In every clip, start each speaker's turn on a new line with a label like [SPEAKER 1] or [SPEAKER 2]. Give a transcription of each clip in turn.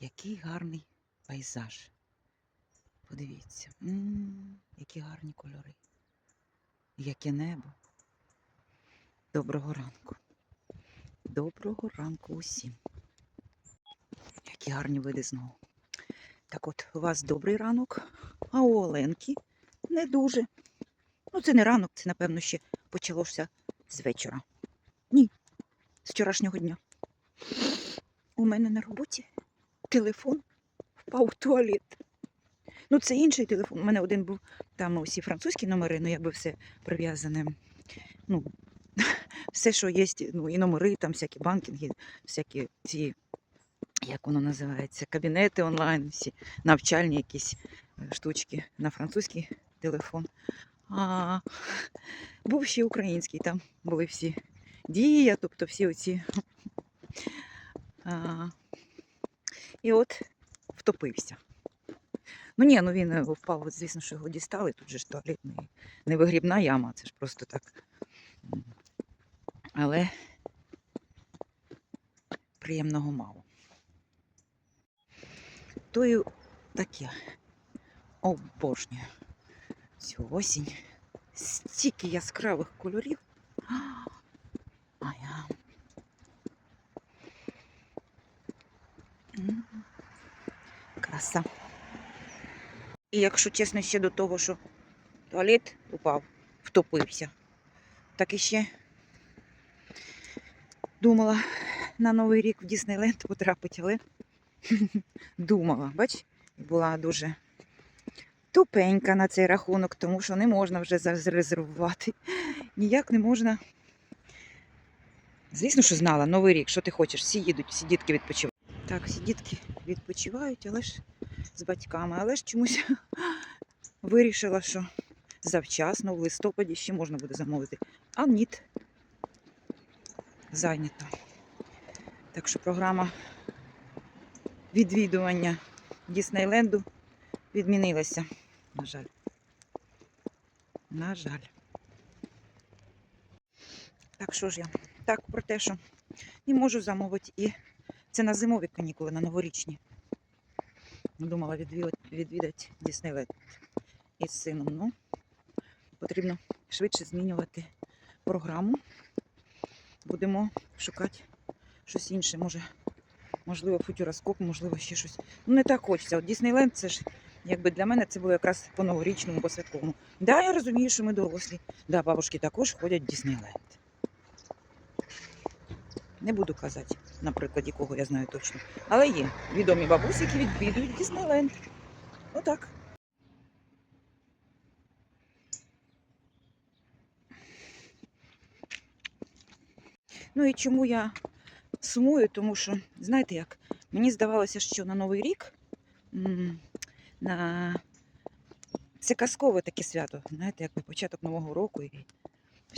[SPEAKER 1] Який гарний пейзаж. Подивіться, м, які гарні кольори. Яке небо. Доброго ранку. Доброго ранку усім. Які гарні види знову. Так от, у вас добрий ранок, а у Оленки не дуже. Ну, це не ранок, це, напевно, ще почалося з вечора. Ні, з вчорашнього дня. У мене на роботі телефон впав у туалет. Ну, це інший телефон. У мене один був там усі французькі номери, ну якби все прив'язане. Ну, все, що є, ну, і номери, там всякі банкінги, всякі ці, як воно називається, кабінети онлайн, всі навчальні якісь е, штучки на французький телефон. А був ще український, там були всі дія, тобто всі оці. А, і от втопився. Ну ні, ну він е, впав, звісно, що його дістали. Тут же ж туалет не, не вигрібна яма, це ж просто так. Але приємного мало. То й таке обожнюю цю осінь. Стільки яскравих кольорів. А я. М, Краса. І якщо чесно, ще до того, що туалет упав, втопився, так і ще думала на Новий рік в Діснейленд потрапити, але думала, бач, була дуже тупенька на цей рахунок, тому що не можна вже зарезервувати. Ніяк не можна. Звісно, що знала, Новий рік, що ти хочеш, всі їдуть, всі дітки відпочивають. Так, всі дітки відпочивають, але ж з батьками, але ж чомусь вирішила, що завчасно, в листопаді ще можна буде замовити. А ні. Зайнято. Так що програма відвідування Діснейленду відмінилася. На жаль. На жаль. Так що ж я? Так, про те, що не можу замовити і це на зимові канікули, на новорічні. Думала відвідати, Діснейленд із сином. Ну, потрібно швидше змінювати програму. Будемо шукати щось інше. Може, можливо, футюроскоп, можливо, ще щось. Ну, не так хочеться. От Діснейленд це ж якби для мене це було якраз по новорічному, по святковому. Да, я розумію, що ми дорослі. Да, бабушки також ходять в Діснейленд. Не буду казати, на прикладі кого я знаю точно. Але є відомі бабусі, які відвідують Діснейленд. Отак. Ну і чому я сумую? Тому що, знаєте як, мені здавалося, що на Новий рік на... це казкове таке свято, знаєте, якби початок Нового року і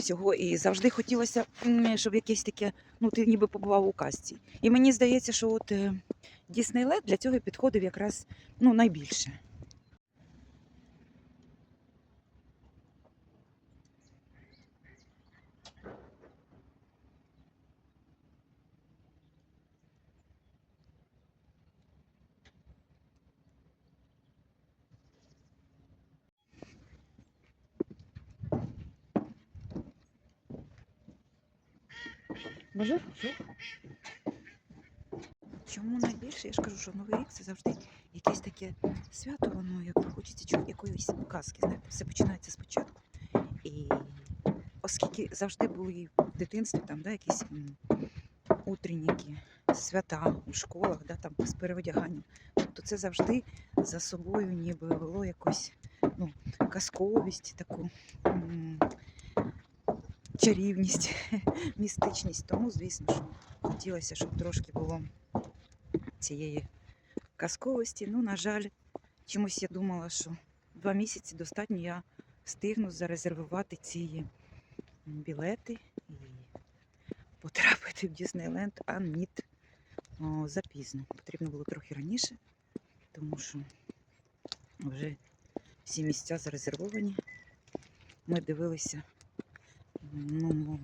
[SPEAKER 1] всього. І завжди хотілося, щоб якесь таке, ну ти ніби побував у казці. І мені здається, що от Діснейленд для цього підходив якраз ну, найбільше. Боже, Чому найбільше? Я ж кажу, що Новий рік це завжди якесь таке свято, воно якби хочеться чу- якоїсь казки. Знаєте, все починається спочатку. І оскільки завжди були в дитинстві там, да, якісь утренніки, свята у школах, да, там з переодяганням. Тобто це завжди за собою ніби вело якусь ну, казковість, таку чарівність, містичність. Тому, звісно, що хотілося, щоб трошки було цієї казковості. Ну, на жаль, чомусь я думала, що два місяці достатньо я встигну зарезервувати ці білети і потрапити в Діснейленд, а ні, О, запізно. Потрібно було трохи раніше, тому що вже всі місця зарезервовані. Ми дивилися, ну,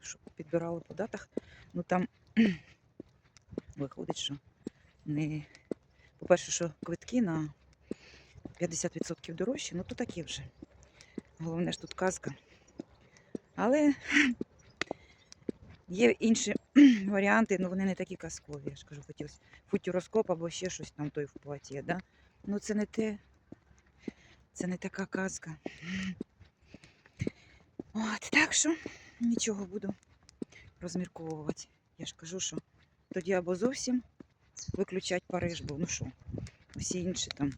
[SPEAKER 1] що підбирали по датах, ну там виходить, що не По-перше, що квитки на 50% дорожчі, ну то таке вже. Головне ж тут казка. Але є інші варіанти, ну вони не такі казкові. Я ж кажу, хотілося футюроскоп або ще щось там той в платі, да? Ну це не те. Це не така казка. От, так що нічого буду розмірковувати. Я ж кажу, що тоді або зовсім виключать Париж, бо ну що, всі інші там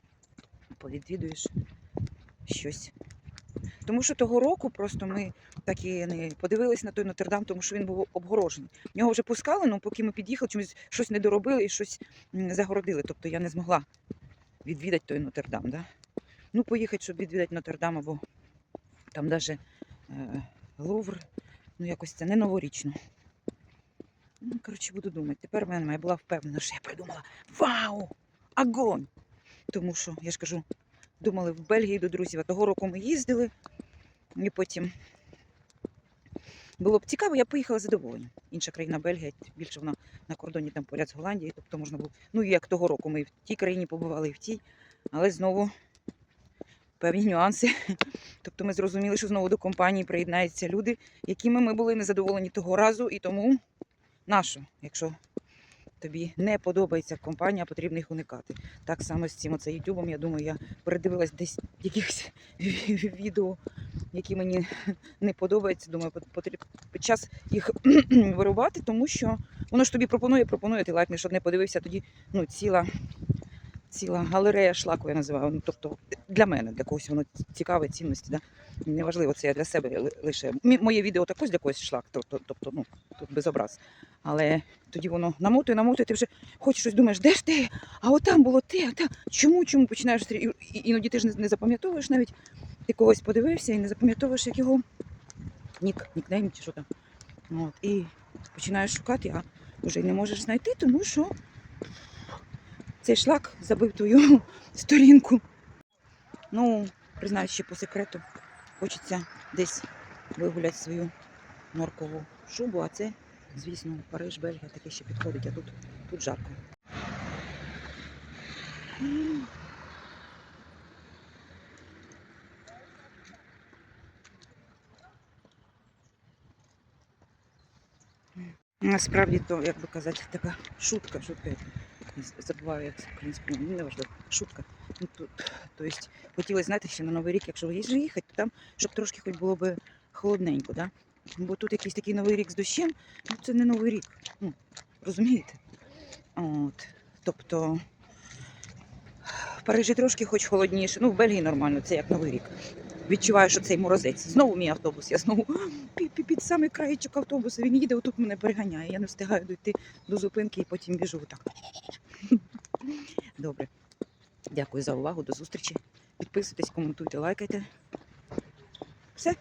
[SPEAKER 1] повідвідуєш щось. Тому що того року просто ми так і не подивились на той Нотр-Дам, тому що він був обгорожений. Його вже пускали, але поки ми під'їхали, чомусь щось не доробили і щось загородили. Тобто я не змогла відвідати той Нотр-Дам. Да? Ну, поїхати, щоб відвідати Нотр-Дам, або там навіть е, Лувр, ну якось це не новорічно. Ну, коротше, буду думати. Тепер в мене я була впевнена, що я придумала Вау! Огонь! Тому що, я ж кажу, думали в Бельгії до друзів, а того року ми їздили, і потім було б цікаво, я поїхала задоволенням. Інша країна Бельгія, більше вона на кордоні там поряд з Голландією, тобто можна було. Ну, як того року ми в тій країні побували, і в тій, але знову певні нюанси. Тобто ми зрозуміли, що знову до компанії приєднаються люди, якими ми були незадоволені того разу, і тому нашу, якщо тобі не подобається компанія, потрібно їх уникати. Так само з цим оце Ютубом, я думаю, я передивилась десь якихось відео, які мені не подобаються. Думаю, потрібно під час їх вирубати, тому що воно ж тобі пропонує, пропонує, ти лайкнеш, щоб не подивився, тоді ну, ціла, ціла галерея шлаку, я називаю. Ну, тобто для мене, для когось воно цікаве, цінності. Да? Неважливо, це я для себе лише. Моє відео також для когось шлак, тобто, тобто ну, тут без образ. Але тоді воно намотує, намотує, ти вже хочеш щось думаєш, де ж ти? А от там було те, а там. Чому, чому починаєш і- іноді ти ж не, запам'ятовуєш навіть. Ти когось подивився і не запам'ятовуєш, як його нік, нікнейм чи що там. От, і починаєш шукати, а вже не можеш знайти, тому що цей шлак забив твою сторінку. Ну, признаюсь ще по секрету, хочеться десь вигуляти свою норкову шубу, а це, звісно, Париж, Бельгія таке ще підходить, а тут, тут жарко. Насправді то, як би казати, така шутка, шутка. Забуваю, як це українською, ну, неважливо, шутка. Ну, то, то есть, хотілося, знаєте, ще на Новий рік, якщо ви їхати, то там, щоб трошки хоч було б холодненько, да? Бо тут якийсь такий новий рік з дощем, ну це не новий рік. Ну, розумієте? От. Тобто в Парижі трошки хоч холодніше, ну в Бельгії нормально, це як новий рік. Відчуваю, що цей морозець. Знову мій автобус. Я знову під, самий краєчок автобуса. Він їде, отут мене переганяє. Я не встигаю дійти до зупинки і потім біжу отак. Добре. Дякую за увагу. До зустрічі. Підписуйтесь, коментуйте, лайкайте. Все.